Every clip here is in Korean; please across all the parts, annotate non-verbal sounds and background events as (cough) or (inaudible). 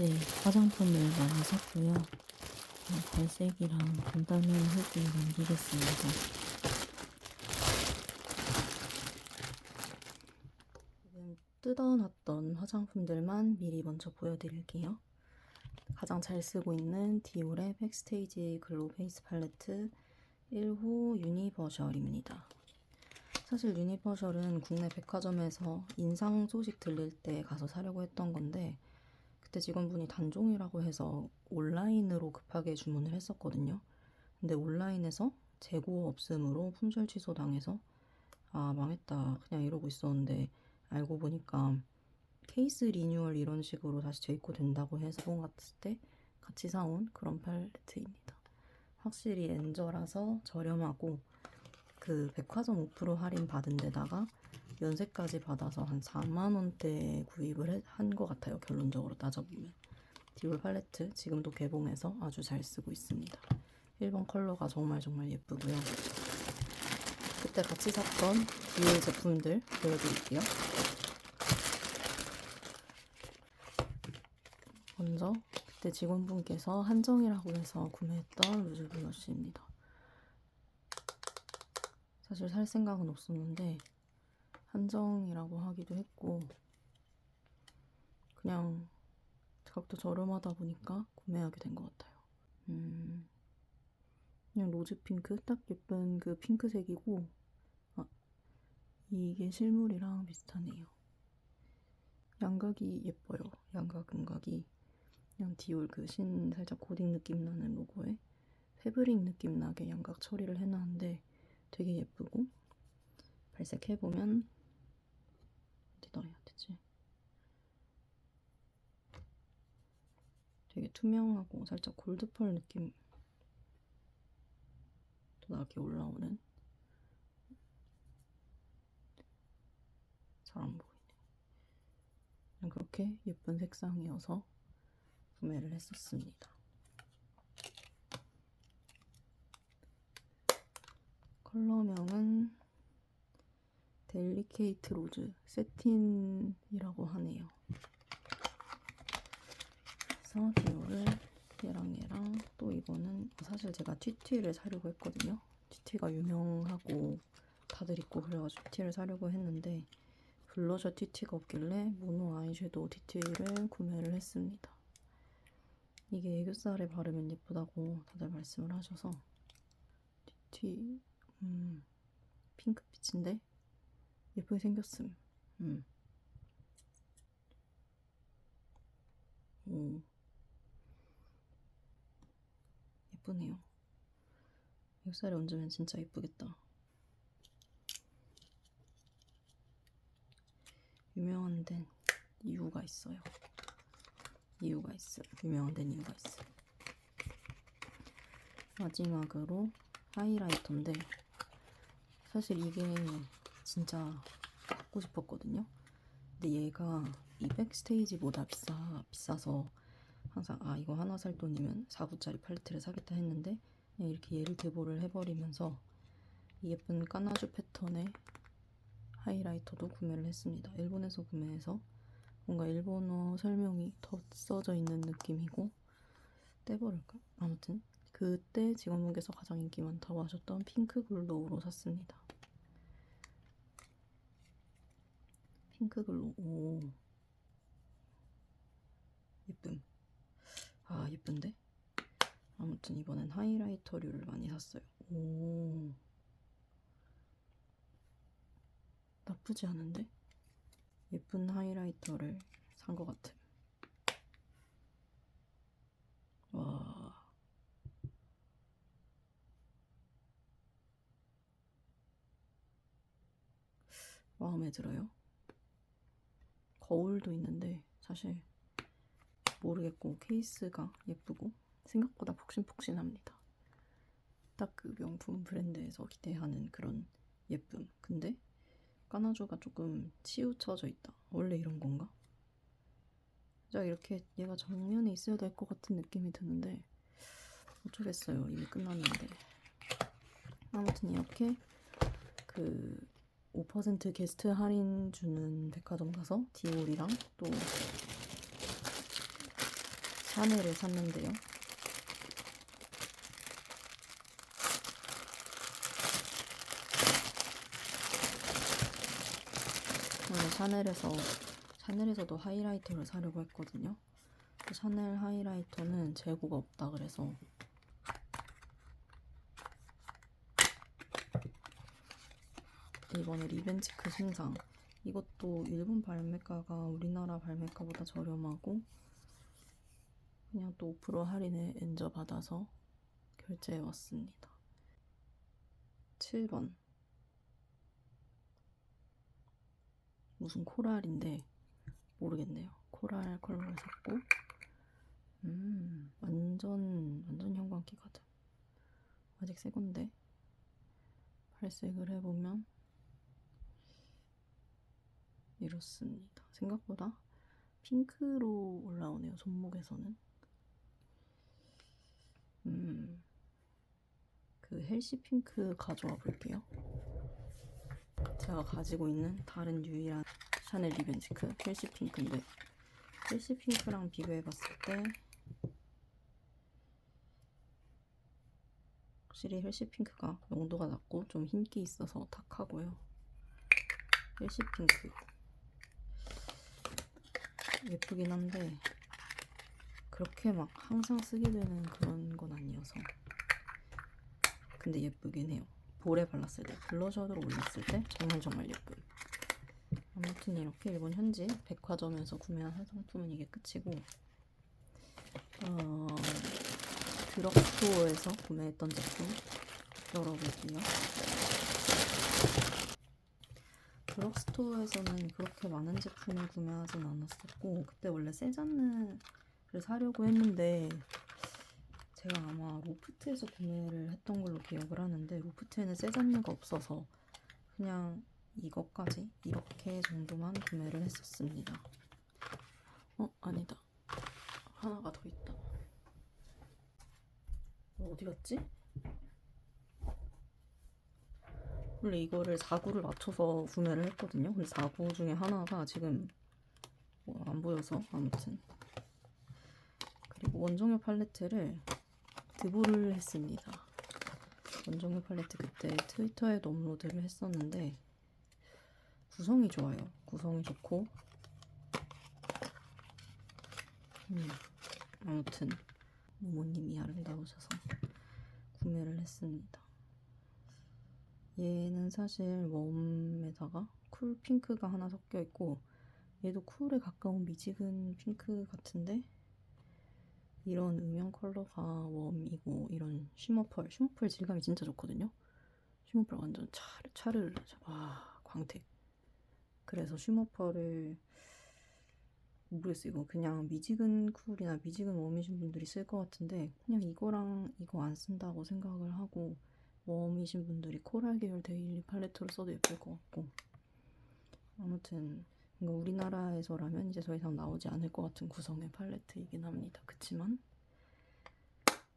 네, 화장품을 많이 샀고요. 어, 발색이랑 간단한 후기 남기겠습니다. 지금 뜯어놨던 화장품들만 미리 먼저 보여드릴게요. 가장 잘 쓰고 있는 디올의 백스테이지 글로우 페이스 팔레트 1호 유니버셜입니다. 사실 유니버셜은 국내 백화점에서 인상 소식 들릴 때 가서 사려고 했던 건데 그때 직원분이 단종이라고 해서 온라인으로 급하게 주문을 했었거든요. 근데 온라인에서 재고 없음으로 품절 취소 당해서 아 망했다 그냥 이러고 있었는데 알고 보니까 케이스 리뉴얼 이런 식으로 다시 재입고 된다고 해서 본 갔을 때 같이 사온 그런 팔레트입니다. 확실히 엔저라서 저렴하고 그 백화점 5% 할인 받은 데다가 연세까지 받아서 한 4만 원대 구입을 한 것 같아요. 결론적으로 따져보면 디올 팔레트 지금도 개봉해서 아주 잘 쓰고 있습니다. 1번 컬러가 정말 정말 예쁘고요. 그때 같이 샀던 디올 제품들 보여드릴게요. 먼저 그때 직원분께서 한정이라고 해서 구매했던 루즈 블러쉬입니다. 사실 살 생각은 없었는데 한정이라고 하기도 했고 그냥 가격도 저렴하다 보니까 구매하게 된 것 같아요. 음, 그냥 로즈 핑크 딱 예쁜 그 핑크색이고 아, 이게 실물이랑 비슷하네요. 양각이 예뻐요. 양각 음각이 그냥 디올 그 신 살짝 고딩 느낌 나는 로고에 패브릭 느낌 나게 양각 처리를 해놨는데 되게 예쁘고 발색해보면 어디다 해야 되지? 되게 투명하고 살짝 골드펄 느낌. 도 나게 올라오는? 잘 안 보이네. 그냥 그렇게 예쁜 색상이어서 구매를 했었습니다. 컬러명은 델리케이트 로즈 세틴이라고 하네요. 그래서 디올을 얘랑 얘랑 또 이거는 사실 제가 튀튀를 사려고 했거든요. 튀튀가 유명하고 다들 입고 그래가지고 튀티를 사려고 했는데 블러셔 튀티가 없길래 모노 아이섀도우 튀티를 구매를 했습니다. 이게 애교살에 바르면 예쁘다고 다들 말씀을 하셔서 튀티 음, 핑크빛인데 예쁘게 생겼음. 음. 오. 예쁘네요. 엽살에 얹으면 진짜 예쁘겠다. 유명한 데는 이유가 있어요. 이유가 있어요. 유명한 데는 이유가 있어요. 마지막으로 하이라이터인데 사실 이게 진짜 갖고 싶었거든요. 근데 얘가 이 백스테이지보다 비싸 비싸서 항상 아 이거 하나 살 돈이면 4구짜리 팔레트를 사겠다 했는데 이렇게 얘를 대보를 해버리면서 이 예쁜 까나주 패턴의 하이라이터도 구매를 했습니다. 일본에서 구매해서 뭔가 일본어 설명이 더 써져 있는 느낌이고 떼버릴까? 아무튼 그때 직원분께서 가장 인기 많다고 하셨던 핑크 글로우로 샀습니다. 핑크 글로우 오. 예쁨 아 예쁜데? 아무튼 이번엔 하이라이터류를 많이 샀어요. 오. 나쁘지 않은데? 예쁜 하이라이터를 산 것 같은. 와. 마음에 들어요. 거울도 있는데 사실 모르겠고 케이스가 예쁘고 생각보다 폭신폭신합니다. 딱 그 명품 브랜드에서 기대하는 그런 예쁨. 근데 까나주가 조금 치우쳐져 있다. 원래 이런 건가? 자 이렇게 얘가 정면에 있어야 될 것 같은 느낌이 드는데 어쩌겠어요. 이미 끝났는데. 아무튼 이렇게 그 5% 게스트 할인 주는 백화점 가서 디올이랑 또 샤넬을 샀는데요. 원래 샤넬에서 샤넬에서도 하이라이터를 사려고 했거든요. 샤넬 하이라이터는 재고가 없다 그래서 이번에 리벤치크 신상 이것도 일본 발매가가 우리나라 발매가보다 저렴하고 그냥 또 5% 할인에 엔저 받아서 결제해 왔습니다. 7번 무슨 코랄인데 모르겠네요. 코랄 컬러를 샀고 음 완전 완전 형광기 가득 아직 새 건데 발색을 해보면 이렇습니다. 생각보다 핑크로 올라오네요. 손목에서는 음, 그 헬시 핑크 가져와 볼게요. 제가 가지고 있는 다른 유일한 샤넬 리벤지크 헬시 핑크인데 헬시 핑크랑 비교해 봤을 때 확실히 헬시 핑크가 농도가 낮고 좀 흰기 있어서 탁하고요. 헬시 핑크 예쁘긴 한데 그렇게 막 항상 쓰게 되는 그런 건 아니어서 근데 예쁘긴 해요. 볼에 발랐을 때 블러셔로 올렸을 때 정말 정말 예쁜 아무튼 이렇게 일본 현지 백화점에서 구매한 화장품은 이게 끝이고 어, 드럭스토어에서 구매했던 제품 열어볼게요. 드럭스토어에서는 그렇게 많은 제품을 구매하진 않았었고 그때 원래 세잔느를 사려고 했는데 제가 아마 로프트에서 구매를 했던 걸로 기억을 하는데 로프트에는 세잔느가 없어서 그냥 이것까지 이렇게 정도만 구매를 했었습니다. 어 아니다 하나가 더 있다. 어, 어디 갔지? 원래 이거를 4구를 맞춰서 구매를 했거든요. 근데 4구 중에 하나가 지금 뭐 안 보여서 아무튼 그리고 원종류 팔레트를 드보를 했습니다. 원종류 팔레트 그때 트위터에도 업로드를 했었는데 구성이 좋아요. 구성이 좋고 음, 아무튼 모모님이 아름다우셔서 구매를 했습니다. 얘는 사실 웜에다가 쿨 핑크가 하나 섞여 있고 얘도 쿨에 가까운 미지근 핑크 같은데 이런 음영 컬러가 웜이고 이런 쉬머펄 쉬머펄 질감이 진짜 좋거든요. 쉬머펄 완전 차르 차르르 와 광택. 그래서 쉬머펄을 모르겠어요. 이거 그냥 미지근 쿨이나 미지근 웜이신 분들이 쓸 것 같은데 그냥 이거랑 이거 안 쓴다고 생각을 하고 웜이신 분들이 코랄 계열 데일리 팔레트로 써도 예쁠 것 같고 아무튼 이거 우리나라에서라면 이제 더 이상 나오지 않을 것 같은 구성의 팔레트이긴 합니다. 그치만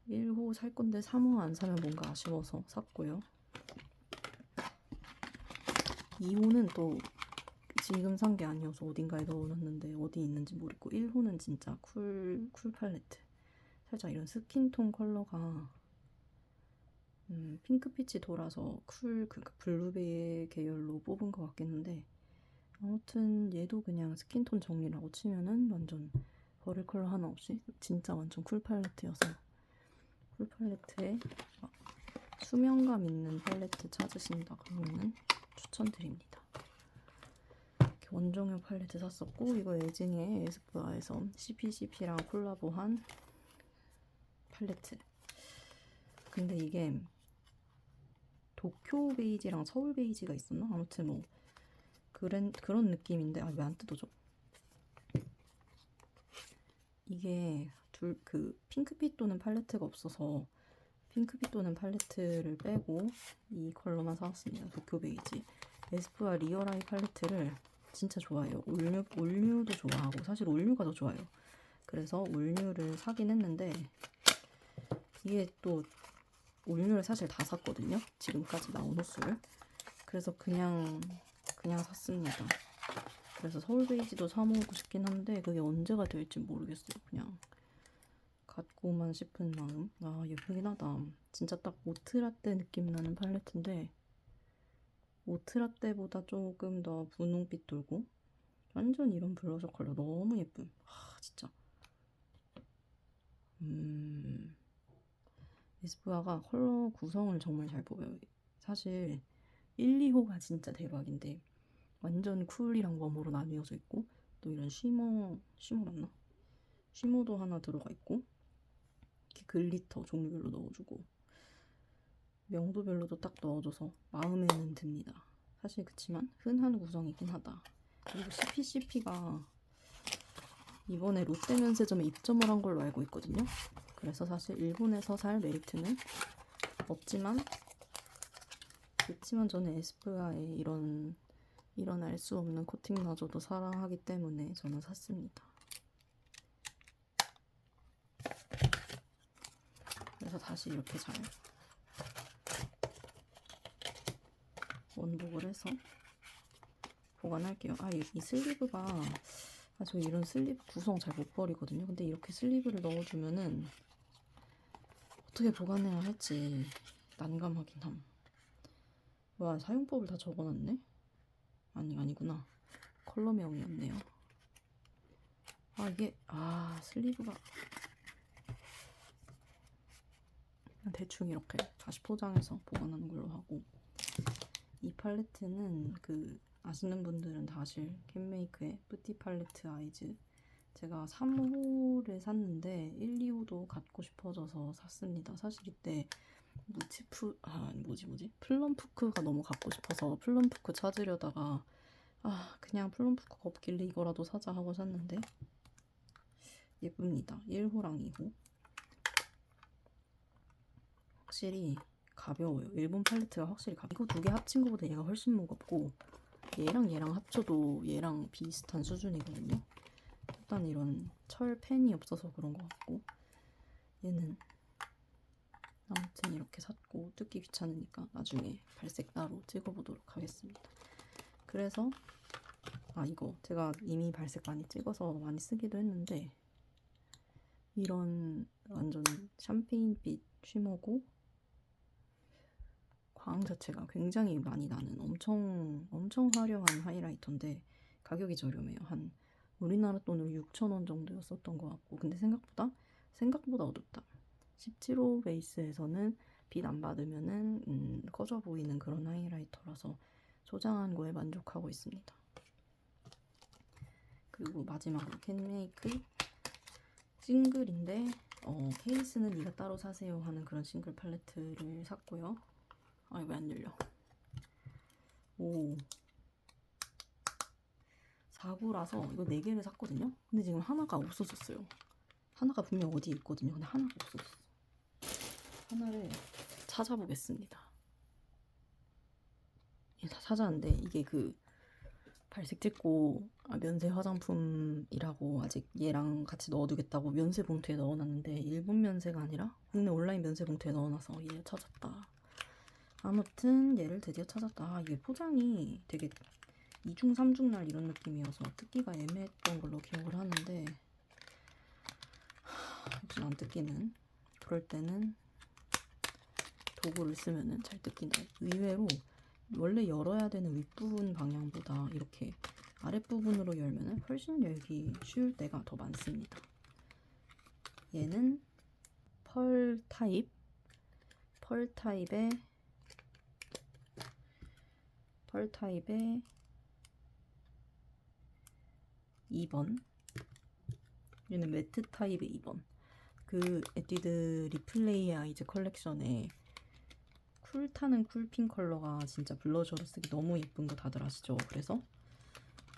1호 살 건데 3호 안 사면 뭔가 아쉬워서 샀고요. 2호는 또 지금 산 게 아니어서 어딘가에 넣어놨는데 어디 있는지 모르겠고 1호는 진짜 쿨, 쿨 팔레트 살짝 이런 스킨톤 컬러가 음, 핑크빛이 돌아서 쿨, 그 블루베이 계열로 뽑은 것 같긴 한데 아무튼 얘도 그냥 스킨톤 정리라고 치면은 완전 버릴 컬러 하나 없이 진짜 완전 쿨 팔레트여서 쿨 팔레트에 막 수면감 있는 팔레트 찾으신다 그러면은 추천드립니다. 원종류 팔레트 샀었고 이거 예진이의 에스쁘아에서 CPCP랑 콜라보한 팔레트 근데 이게 도쿄 베이지랑 서울 베이지가 있었나? 아무튼 뭐 그런 그런 느낌인데 아 왜 안 뜯어져? 이게 둘 그 핑크빛 또는 팔레트가 없어서 핑크빛 또는 팔레트를 빼고 이 컬러만 사왔습니다. 도쿄 베이지 에스쁘아 리얼아이 팔레트를 진짜 좋아해요. 올뉴 올뉴도 좋아하고 사실 올뉴가 더 좋아요. 그래서 올뉴를 사긴 했는데 이게 또 올뉴를 사실 다 샀거든요. 지금까지 나온 호수를. 그래서 그냥 그냥 샀습니다. 그래서 서울 베이지도 사 먹고 싶긴 한데 그게 언제가 될지 모르겠어요. 그냥 갖고만 싶은 마음. 아, 예쁘긴 하다. 진짜 딱 오트라떼 느낌 나는 팔레트인데, 오트라떼보다 조금 더 분홍빛 돌고, 완전 이런 블러셔 컬러 너무 예쁨. 아, 진짜. 음, 에스쁘아가 컬러 구성을 정말 잘 뽑아요. 사실 1, 2호가 진짜 대박인데 완전 쿨이랑 웜으로 나뉘어져 있고 또 이런 쉬머, 쉬머 맞나? 쉬머도 하나 들어가 있고 이렇게 글리터 종류별로 넣어주고 명도별로도 딱 넣어줘서 마음에는 듭니다. 사실 그치만 흔한 구성이긴 하다. 그리고 CPCP가 이번에 롯데 면세점에 입점을 한 걸로 알고 있거든요. 그래서 사실 일본에서 살 메리트는 없지만 그렇지만 저는 에스쁘아의 이런 이런 알 수 없는 코팅마저도 사랑하기 때문에 저는 샀습니다. 그래서 다시 이렇게 잘 원복을 해서 보관할게요. 아, 이, 이 슬리브가 아, 저 이런 슬리브 구성 잘 못 버리거든요. 근데 이렇게 슬리브를 넣어주면은 어떻게 보관해야 할지 난감하긴 함. 와, 사용법을 다 적어놨네? 아니, 아니구나. 컬러명이었네요. 아, 이게, 아, 슬리브가. 대충 이렇게 다시 포장해서 보관하는 걸로 하고. 이 팔레트는 그, 아시는 분들은 다 아실 캔메이크의 뿌티 팔레트 아이즈. 제가 3호를 샀는데 1, 2호도 갖고 싶어져서 샀습니다. 사실 이때 무치프 아 뭐지 뭐지 플럼푸크가 너무 갖고 싶어서 플럼푸크 찾으려다가 아 그냥 플럼푸크가 없길래 이거라도 사자 하고 샀는데 예쁩니다. 1호랑 2호 확실히 가벼워요. 일본 팔레트가 확실히 가벼워. 이거 두 개 합친 것보다 얘가 훨씬 무겁고 얘랑 얘랑 합쳐도 얘랑 비슷한 수준이거든요. 일단 이런 철 펜이 없어서 그런 것 같고 얘는 아무튼 이렇게 샀고 뜯기 귀찮으니까 나중에 발색 따로 찍어보도록 하겠습니다. 그래서 아 이거 제가 이미 발색 많이 찍어서 많이 쓰기도 했는데 이런 완전 샴페인빛 쉬머고 광 자체가 굉장히 많이 나는 엄청 엄청 화려한 하이라이터인데 가격이 저렴해요. 한 우리나라 돈으로 6,000원 정도였었던 것 같고 근데 생각보다 생각보다 어둡다. 17호 베이스에서는 빛 안 받으면은 음, 꺼져 보이는 그런 하이라이터라서 소장한 거에 만족하고 있습니다. 그리고 마지막으로 캔메이크 싱글인데 어, 케이스는 네가 따로 사세요 하는 그런 싱글 팔레트를 샀고요. 아 이거 안 열려. 오 4구라서 이거 4개를 샀거든요. 근데 지금 하나가 없어졌어요. 하나가 분명 어디에 있거든요. 근데 하나가 없어졌어. 하나를 찾아보겠습니다. 예, 다 찾았는데 이게 그 발색 찍고 아, 면세 화장품이라고 아직 얘랑 같이 넣어두겠다고 면세 봉투에 넣어놨는데 일본 면세가 아니라 국내 온라인 면세 봉투에 넣어놔서 얘를 찾았다. 아무튼 얘를 드디어 찾았다. 아, 이게 포장이 되게 2중, 3중 날 이런 느낌이어서 뜯기가 애매했던 걸로 기억을 하는데 안 뜯기는 그럴 때는 도구를 쓰면은 잘 뜯긴다. 의외로 원래 열어야 되는 윗부분 방향보다 이렇게 아랫부분으로 열면은 훨씬 열기 쉬울 때가 더 많습니다. 얘는 펄 타입 펄 타입의 펄 타입의 2번 얘는 매트 타입의 2번 그 에뛰드 리플레이 아이즈 컬렉션에 쿨타는 쿨핑 컬러가 진짜 블러셔로 쓰기 너무 예쁜 거 다들 아시죠? 그래서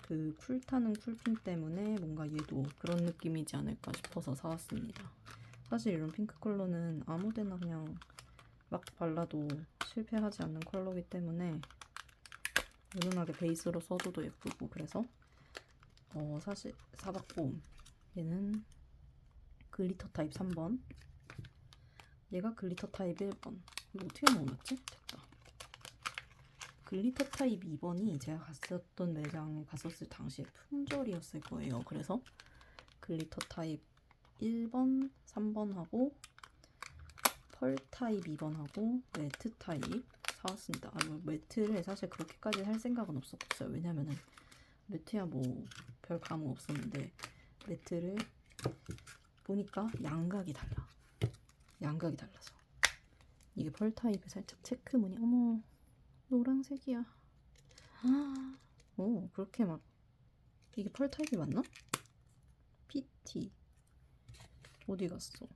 그 쿨타는 쿨핑 때문에 뭔가 얘도 그런 느낌이지 않을까 싶어서 사왔습니다. 사실 이런 핑크 컬러는 아무데나 그냥 막 발라도 실패하지 않는 컬러이기 때문에 은은하게 베이스로 써줘도 예쁘고 그래서 어 사실 사봤고 얘는 글리터 타입 3번 얘가 글리터 타입 1번 이거 어떻게 넣어놨지? 됐다 글리터 타입 2번이 제가 갔었던 매장에 갔었을 당시에 품절이었을 거예요 그래서 글리터 타입 1번, 3번하고 펄 타입 2번하고 매트 타입 사왔습니다. 아, 뭐 매트를 사실 그렇게까지 할 생각은 없었어요. 왜냐면은 매트야 뭐 별 감흥 없었는데 매트를 보니까 양각이 달라. 양각이 달라서 이게 펄 타입에 살짝 체크무늬 어머 노란색이야. 아, 오 그렇게 막 이게 펄 타입이 맞나? PT 어디 갔어?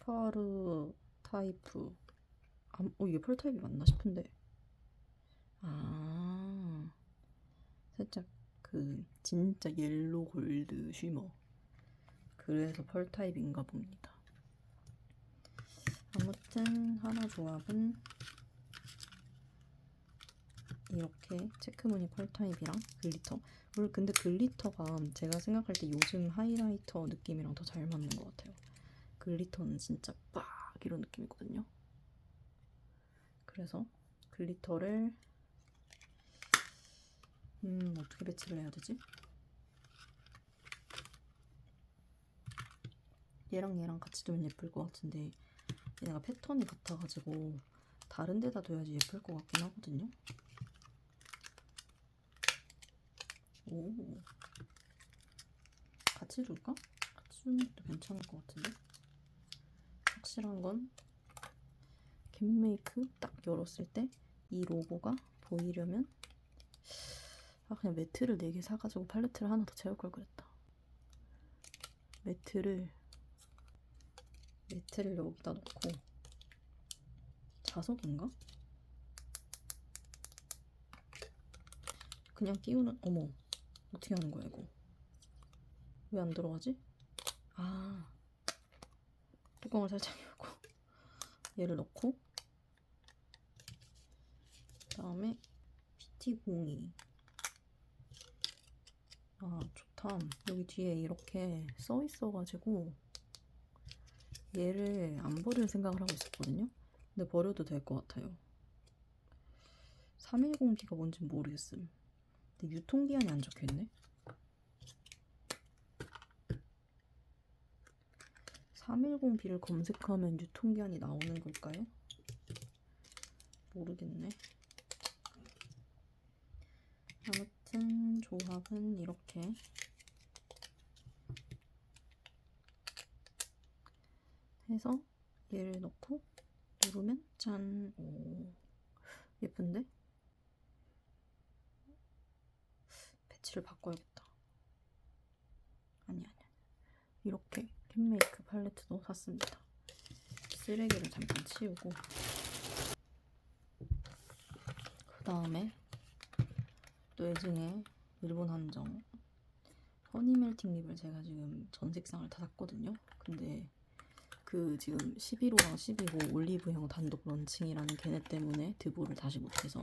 파르 타이프 아, 어 이게 펄 타입이 맞나 싶은데 아. 살짝 그 진짜 옐로 골드 쉬머. 그래서 펄 타입인가 봅니다. 아무튼 하나 조합은 이렇게 체크무늬 펄 타입이랑 글리터. 물론 근데 글리터가 제가 생각할 때 요즘 하이라이터 느낌이랑 더 잘 맞는 것 같아요. 글리터는 진짜 빡 이런 느낌이거든요. 그래서 글리터를 음 어떻게 배치를 해야 되지? 얘랑 얘랑 같이 두면 예쁠 것 같은데 얘가 패턴이 같아가지고 다른 데다 둬야지 예쁠 것 같긴 하거든요 오 같이 둘까? 같이 두는 것도 괜찮을 것 같은데 확실한 건 겟메이크 딱 열었을 때 이 로고가 보이려면 아 그냥 매트를 4개 사가지고 팔레트를 하나 더 채울 걸 그랬다. 매트를 매트를 여기다 놓고. 자석인가? 그냥 끼우는 어머 어떻게 하는 거야 이거? 왜 안 들어가지? 아 뚜껑을 살짝 열고. 얘를 넣고. 그 다음에 PT 봉이 아 좋다. 여기 뒤에 이렇게 써 있어가지고 얘를 안 버릴 생각을 하고 있었거든요. 근데 버려도 될 것 같아요. 310B가 뭔지 모르겠음. 근데 유통기한이 안 적혀있네. 310B를 검색하면 유통기한이 나오는 걸까요? 모르겠네. 아무튼 조합은 이렇게. 해서 얘를 넣고 누르면 짠! 오 예쁜데? 배치를 바꿔야겠다. 아니 아니 이렇게 캔메이크 팔레트도 샀습니다. 쓰레기를 잠깐 치우고. 그 다음에 또 애증의 일본 한정. 허니 멜팅 립을 제가 지금 전 색상을 다 샀거든요. 근데 그 지금 11호랑 12호 올리브영 단독 런칭이라는 걔네 때문에 드보를 다시 못해서.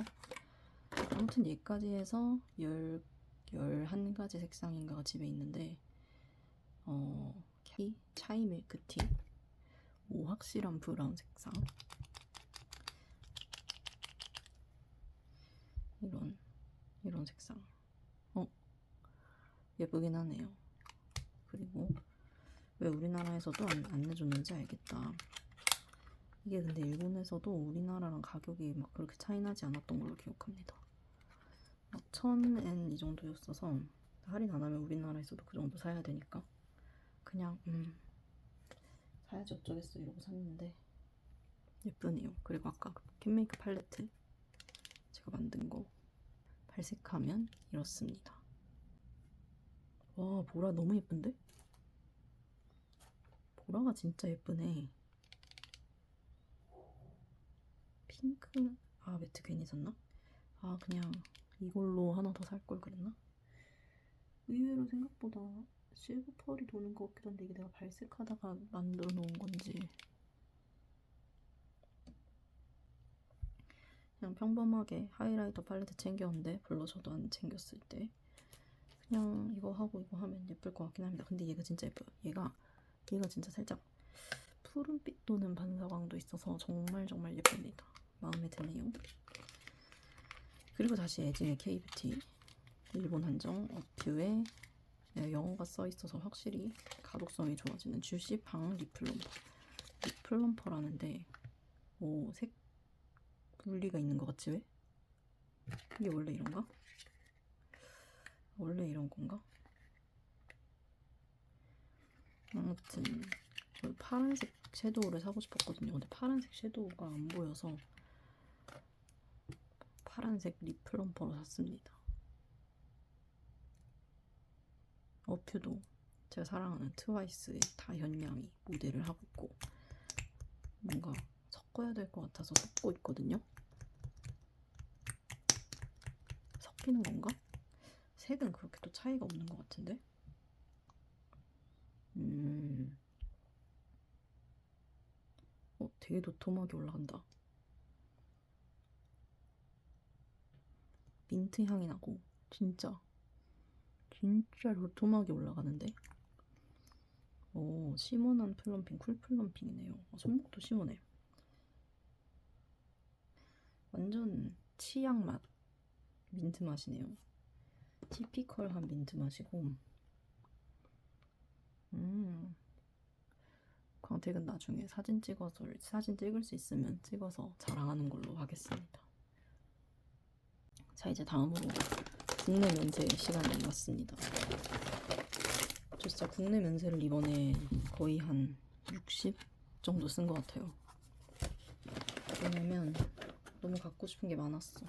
아무튼 얘까지 해서 10, 11가지 색상인가가 집에 있는데 어, 이 차이 밀크티. 오 확실한 브라운 색상 이런 이런 색상. 어? 예쁘긴 하네요. 그리고 왜 우리나라에서도 안, 안 내줬는지 알겠다. 이게 근데 일본에서도 우리나라랑 가격이 막 그렇게 차이 나지 않았던 걸로 기억합니다. 막 1000엔 이 정도였어서 할인 안 하면 우리나라에서도 그 정도 사야 되니까 그냥 음 사야지 어쩌겠어 이러고 샀는데 예쁘네요 그리고 아까 그 캔메이크 팔레트 제가 만든 거 발색하면 이렇습니다 와 보라 너무 예쁜데? 보라가 진짜 예쁘네 핑크 아 매트 괜히 샀나? 아 그냥 이걸로 하나 더 살 걸 그랬나? 의외로 생각보다 실버 펄이 도는 것 같기도 한데 이게 내가 발색하다가 만들어 놓은 건지 그냥 평범하게 하이라이터 팔레트 챙겼는데 블러셔도 안 챙겼을 때 그냥 이거 하고 이거 하면 예쁠 것 같긴 합니다. 근데 얘가 진짜 예뻐요. 얘가 얘가 진짜 살짝 푸른빛 도는 반사광도 있어서 정말 정말 예쁩니다. 마음에 드네요. 그리고 다시 애증의 K뷰티 일본 한정 어퓨에 네, 영어가 써 있어서 확실히 가독성이 좋아지는 주시팡 리플럼퍼. 리플럼퍼라는데 오 색 분리가 있는 것 같지 왜? 이게 원래 이런가? 원래 이런 건가? 아무튼 저 파란색 섀도우를 사고 싶었거든요. 근데 파란색 섀도우가 안 보여서 파란색 립 플럼퍼로 샀습니다. 어퓨도 제가 사랑하는 트와이스의 다현양이 모델을 하고 있고 뭔가 섞어야 될 것 같아서 섞고 있거든요. 섞이는 건가? 색은 그렇게 또 차이가 없는 것 같은데? 음. 어, 되게 도톰하게 올라간다. 민트 향이 나고, 진짜. 진짜 도톰하게 올라가는데? 오, 시원한 플럼핑, 쿨 플럼핑이네요. 어, 손목도 시원해. 완전 치약 맛. 민트 맛이네요. 티피컬한 민트 맛이고, 음. 광택은 나중에 사진 찍어서 사진 찍을 수 있으면 찍어서 자랑하는 걸로 하겠습니다. 자 이제 다음으로 국내 면세 시간이 왔습니다. 저 진짜 국내 면세를 이번에 거의 한 60 정도 쓴 것 같아요. 왜냐면 너무 갖고 싶은 게 많았어.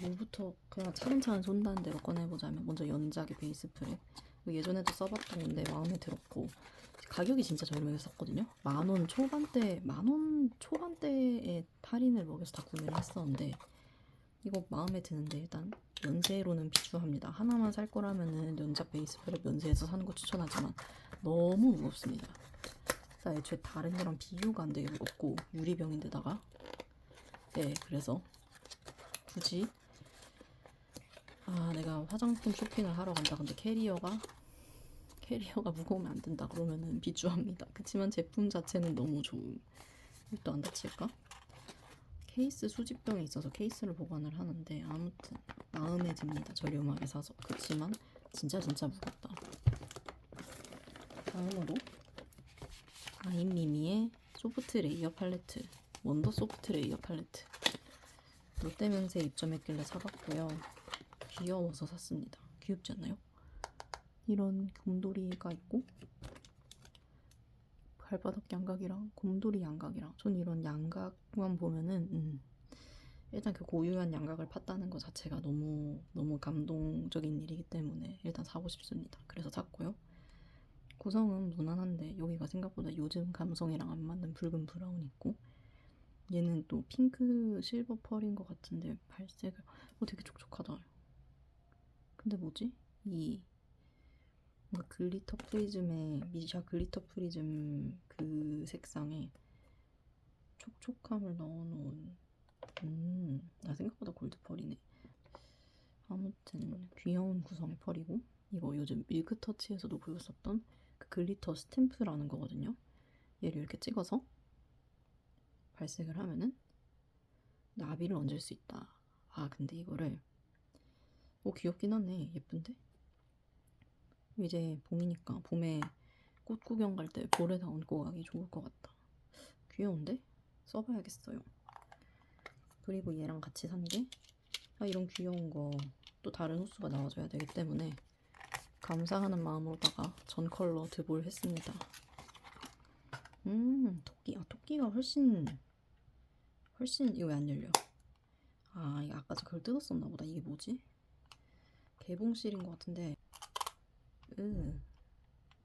뭐부터 그냥 차근차근 손다는 대로 꺼내보자면 먼저 연작의 베이스 이거 예전에도 써봤던 건데 마음에 들었고. 가격이 진짜 저렴하게 썼거든요. 만원 초반대 만원 초반대에 할인을 먹여서 다 구매를 했었는데 이거 마음에 드는데 일단 연세로는 비추합니다. 하나만 살 거라면은 연작 베이스 프레 연세에서 사는 거 추천하지만 너무 무겁습니다. 나 애초에 다른 거랑 비교가 안 되게 무겁고 유리병인데다가. 네 그래서 굳이 아 내가 화장품 쇼핑을 하러 간다. 근데 캐리어가 캐리어가 무거우면 안 된다. 그러면은 비추합니다. 그치만 제품 자체는 너무 좋은 이것도 안 다칠까? 케이스 수집병이 있어서 케이스를 보관을 하는데 아무튼 마음에 듭니다. 저렴하게 사서. 그치만 진짜 진짜 무겁다. 다음으로 아임미미의 소프트 레이어 팔레트 원더 소프트 레이어 팔레트. 롯데면세 입점했길래 사봤고요 귀여워서 샀습니다. 귀엽지 않나요? 이런 곰돌이가 있고 발바닥 양각이랑 곰돌이 양각이랑 전 이런 양각만 보면은 음, 일단 그 고유한 양각을 팠다는 것 자체가 너무 너무 감동적인 일이기 때문에 일단 사고 싶습니다. 그래서 샀고요. 구성은 무난한데 여기가 생각보다 요즘 감성이랑 안 맞는 붉은 브라운 있고 얘는 또 핑크 실버 펄인 것 같은데 발색을 어 되게 촉촉하다. 근데 뭐지? 이 뭔가 글리터 프리즘의 미샤 글리터 프리즘 그 색상에 촉촉함을 넣어놓은 음, 나 생각보다 골드 펄이네. 아무튼 귀여운 구성의 펄이고 이거 요즘 밀크터치에서도 보였었던 그 글리터 스탬프라는 거거든요. 얘를 이렇게 찍어서 발색을 하면은 나비를 얹을 수 있다. 아 근데 이거를 오 귀엽긴 하네. 예쁜데? 이제 봄이니까 봄에 꽃 구경 갈 때 볼에다 얹고 가기 좋을 것 같다. 귀여운데? 써봐야겠어요. 그리고 얘랑 같이 산 게? 아, 이런 귀여운 거 또 다른 호수가 나와줘야 되기 때문에 감사하는 마음으로다가 전 컬러 드볼 했습니다. 음 토끼 아 토끼가 훨씬 훨씬 이거 왜 안 열려? 아 이거 아까 저 그걸 뜯었었나 보다. 이게 뭐지 개봉실인 것 같은데 으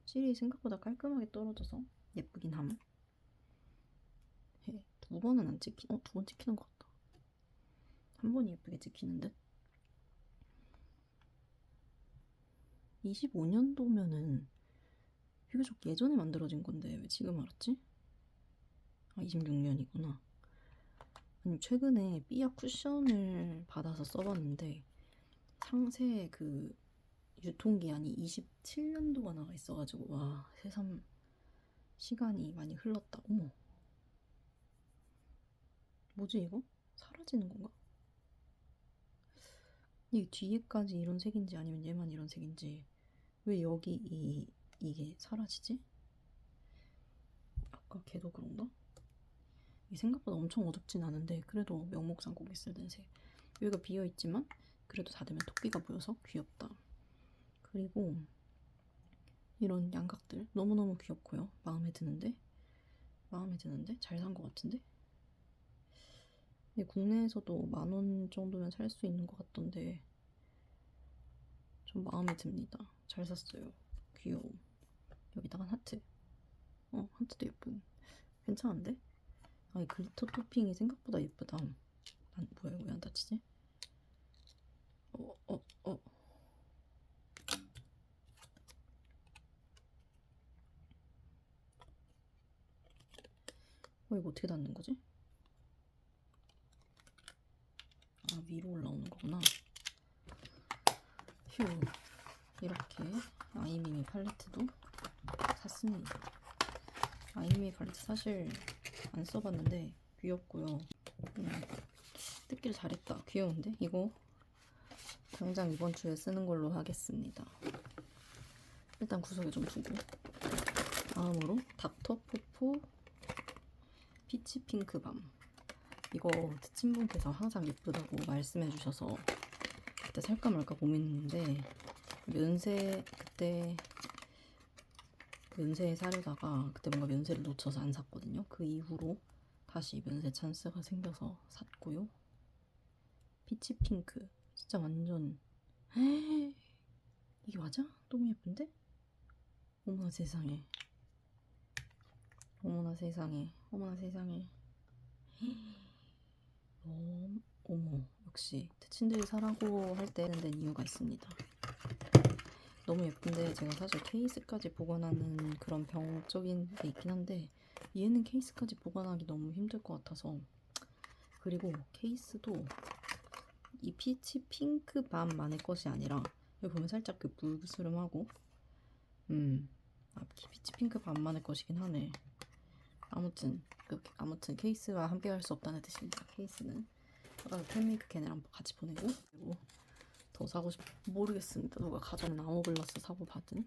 실이 생각보다 깔끔하게 떨어져서 예쁘긴 함. 해. 두 번은 안 찍히, 어, 두 번 찍히는 것 같다. 한 번이 예쁘게 찍히는 듯. 25년도면은 비교적 예전에 만들어진 건데 왜 지금 알았지? 아, 26년이구나. 아니, 최근에 삐아 쿠션을 받아서 써봤는데 상세 그 유통기한이 27년도가 나와 있어가지고 와 새삼 시간이 많이 흘렀다. 어머 뭐지 이거? 사라지는 건가? 이게 뒤에까지 이런 색인지 아니면 얘만 이런 색인지 왜 여기 이 이게 사라지지? 아까 걔도 그런가? 이 생각보다 엄청 어둡진 않은데 그래도 명목상 꼭 있어야 되는 색. 여기가 비어 있지만 그래도 닫으면 토끼가 보여서 귀엽다. 그리고 이런 양각들 너무너무 귀엽고요. 마음에 드는데 마음에 드는데 잘 산 것 같은데 국내에서도 만 원 정도면 살 수 있는 것 같던데 좀 마음에 듭니다. 잘 샀어요. 귀여움. 여기다가 하트. 어 하트도 예쁜. 괜찮은데? 아 이 글리터 토핑이 생각보다 예쁘다. 난 뭐야 왜 안 다치지? 어 어, 어. 어 이거 어떻게 닫는 거지? 아 위로 올라오는 거구나. 휴 이렇게 아이미미 팔레트도 샀습니다. 아이미미 팔레트 사실 안 써봤는데 귀엽고요. 음, 뜯기를 잘했다. 귀여운데 이거 당장 이번 주에 쓰는 걸로 하겠습니다. 일단 구석에 좀 두고 다음으로 닥터 포포 피치 핑크 밤 이거 친분께서 항상 예쁘다고 말씀해 주셔서 그때 살까 말까 고민했는데 면세 그때 면세에 사려다가 그때 뭔가 면세를 놓쳐서 안 샀거든요. 그 이후로 다시 면세 찬스가 생겨서 샀고요. 피치 핑크 진짜 완전. 이게 맞아? 너무 예쁜데? 어머나 세상에. 어머나 세상에. 어머나 세상에. 어, (gasps) 어머 역시 특친들이 사라고 할 때는 된 이유가 있습니다. 너무 예쁜데 제가 사실 케이스까지 보관하는 그런 병적인 게 있긴 한데 얘는 케이스까지 보관하기 너무 힘들 것 같아서 그리고 케이스도 이 피치 핑크 밤만의 것이 아니라 여기 보면 살짝 그 불스름하고 음 아, 피치 핑크 밤만의 것이긴 하네. 아무튼 그, 아무튼 케이스와 함께 할수 없다는 뜻입니다. 케이스는. 아까 팬메이크 걔네랑 같이 보내고 그리고 더 사고 싶 모르겠습니다. 누가 가져온 아모글라스 사고 받은